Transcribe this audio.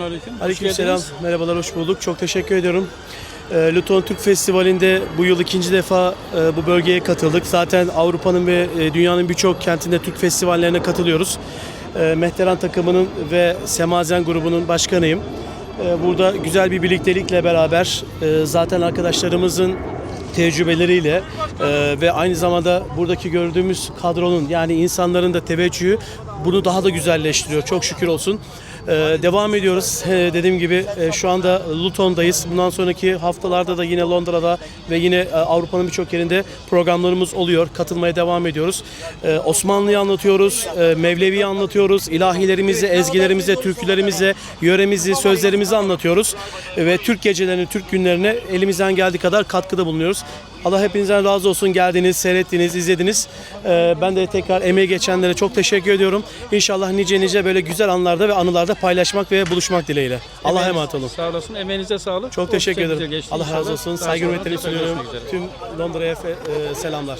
Aleyküm. Aleykümselam. Merhabalar, hoş bulduk. Çok teşekkür ediyorum. E, Luton Türk Festivali'nde bu yıl ikinci defa e, bu bölgeye katıldık. Zaten Avrupa'nın ve e, dünyanın birçok kentinde Türk festivallerine katılıyoruz. E, Mehteran takımının ve Semazen grubunun başkanıyım. E, Burada güzel bir birliktelikle beraber e, zaten arkadaşlarımızın tecrübeleriyle e, ve aynı zamanda buradaki gördüğümüz kadronun yani insanların da teveccühü bunu daha da güzelleştiriyor. Çok şükür olsun. E, devam ediyoruz. E, dediğim gibi e, şu anda Luton'dayız. Bundan sonraki haftalarda da yine Londra'da ve yine e, Avrupa'nın birçok yerinde programlarımız oluyor. Katılmaya devam ediyoruz. E, Osmanlı'yı anlatıyoruz, e, Mevlevi'yi anlatıyoruz, ilahilerimizi, ezgilerimizi, türkülerimizi, yöremizi, sözlerimizi anlatıyoruz. E, ve Türk gecelerine, Türk günlerine elimizden geldiği kadar katkıda bulunuyoruz. Allah hepinizden razı olsun. Geldiniz, seyrettiniz, izlediniz. E, ben de tekrar emeği geçenlere çok teşekkür ediyorum. İnşallah nice nice böyle güzel anlarda ve anılarda paylaşmak ve buluşmak dileğiyle. Allah'a emanet olun. Sağ olasın. Emeğinize sağlık. Çok teşekkür ederim. Allah razı olsun. Saygı hürmetlerimi sunuyorum. Tüm Londra'ya e, selamlar.